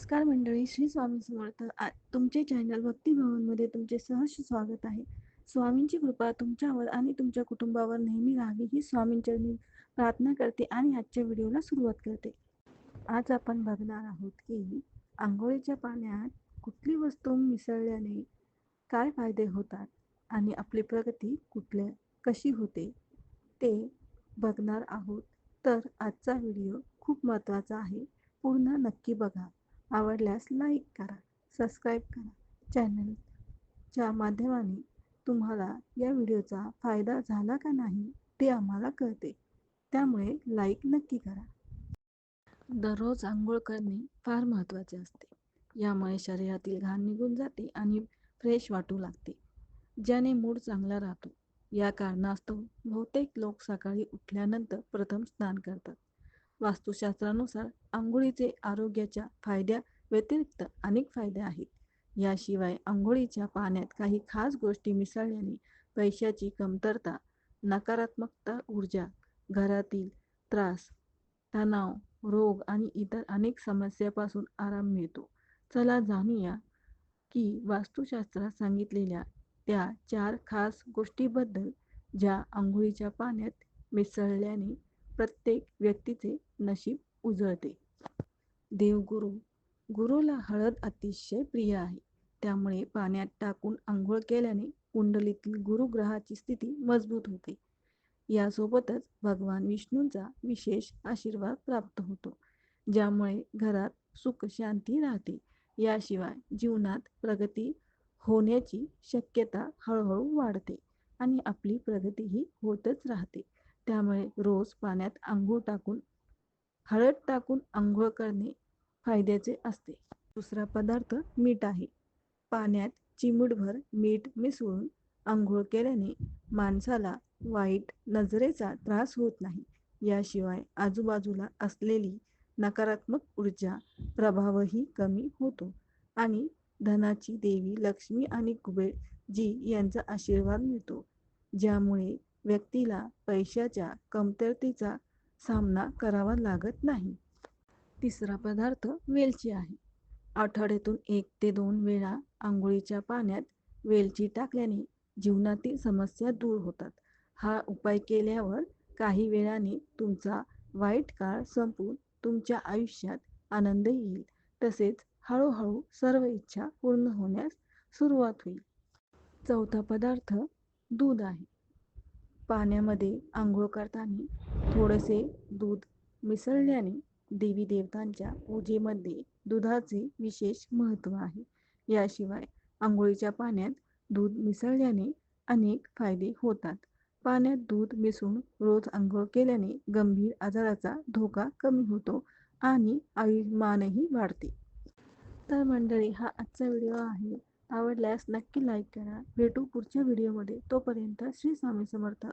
नमस्कार मंडळी श्री स्वामी समर्थ. तुमचे चॅनल भक्तिभवनमध्ये तुमचे सहर्ष स्वागत आहे. स्वामींची कृपा तुमच्यावर आणि तुमच्या कुटुंबावर नेहमी राहावी ही स्वामींच्या प्रार्थना करते आणि आजच्या व्हिडिओला सुरुवात करते. आज आपण बघणार आहोत की आंघोळीच्या पाण्यात कुठली वस्तू मिसळल्याने काय फायदे होतात आणि आपली प्रगती कुठल्या कशी होते ते बघणार आहोत. तर आजचा व्हिडिओ खूप महत्त्वाचा आहे. पूर्ण नक्की बघा. आवडल्यास लाईक करा सबस्क्राईब करा चॅनलच्या माध्यमाने तुम्हाला या व्हिडिओचा फायदा झाला का नाही ते आम्हाला कळते. त्यामुळे लाईक नक्की करा. दररोज आंघोळ करणे फार महत्त्वाचे असते. यामुळे शरीरातील घाण निघून जाते आणि फ्रेश वाटू लागते. ज्याने मूड चांगला राहतो. या कारणास्तव बहुतेक लोक सकाळी उठल्यानंतर प्रथम स्नान करतात. वास्तुशास्त्रानुसार आंघोळीचे आरोग्याच्या फायद्या व्यतिरिक्त अनेक फायदे आहेत. याशिवाय आंघोळीच्या पाण्यात काही खास गोष्टी मिसळल्याने पैशाची कमतरता नकारात्मकता ऊर्जा घरातील त्रास तणाव रोग आणि इतर अनेक समस्यापासून आराम मिळतो. चला जाणूया की वास्तुशास्त्रात सांगितलेल्या त्या चार खास गोष्टीबद्दल ज्या आंघोळीच्या पाण्यात मिसळल्याने प्रत्येक व्यक्तीचे नशीब उजळते. देवगुरु गुरुला हळद अतिशय प्रिय आहे. त्यामुळे पाण्यात टाकून आंघोळ केल्याने कुंडलीतील गुरुग्रहाची स्थिती मजबूत होते. यासोबतच भगवान विष्णूंचा विशेष आशीर्वाद प्राप्त होतो ज्यामुळे घरात सुख शांती राहते. याशिवाय जीवनात प्रगती होण्याची शक्यता हळूहळू वाढते आणि आपली प्रगतीही होतच राहते. त्यामुळे रोज पाण्यात आंघोळ टाकून हळद टाकून आंघोळ करणे फायद्याचे असते. दुसरा पदार्थ मीठ आहे. पाण्यात चिमूटभर मीठ मिसळून आंघोळ केल्याने माणसाला वाईट नजरेचा त्रास होत नाही. याशिवाय आजूबाजूला असलेली नकारात्मक ऊर्जा प्रभावही कमी होतो आणि धनाची देवी लक्ष्मी आणि कुबेर जी यांचा आशीर्वाद मिळतो. ज्यामुळे व्यक्तीला पैशाच्या कमतरतेचा सामना करावा लागत नाही. तिसरा पदार्थ वेलची आहे. आठवड्यातून एक ते दोन वेळा आंघोळीच्या पाण्यात वेलची टाकल्याने जीवनातील समस्या दूर होतात. हा उपाय केल्यावर काही वेळाने तुमचा वाईट काळ संपून तुमच्या आयुष्यात आनंद येईल. तसेच हळूहळू सर्व इच्छा पूर्ण होण्यास सुरुवात होईल. चौथा पदार्थ दूध आहे. पाण्यामध्ये आंघोळ करताना थोडेसे दूध मिसळल्याने देवी देवतांच्या पूजेमध्ये दुधाचे विशेष महत्त्व आहे. याशिवाय आंघोळीच्या पाण्यात दूध मिसळल्याने अनेक फायदे होतात. पाण्यात दूध मिसळून रोज आंघोळ केल्याने गंभीर आजाराचा धोका कमी होतो आणि आयुष्यमानही वाढते. तर मंडळी हा आजचा व्हिडिओ आहे. आवडल्यास नक्की लाईक करा. भेटू पुढच्या व्हिडिओमध्ये. तोपर्यंत श्री स्वामी समर्थ.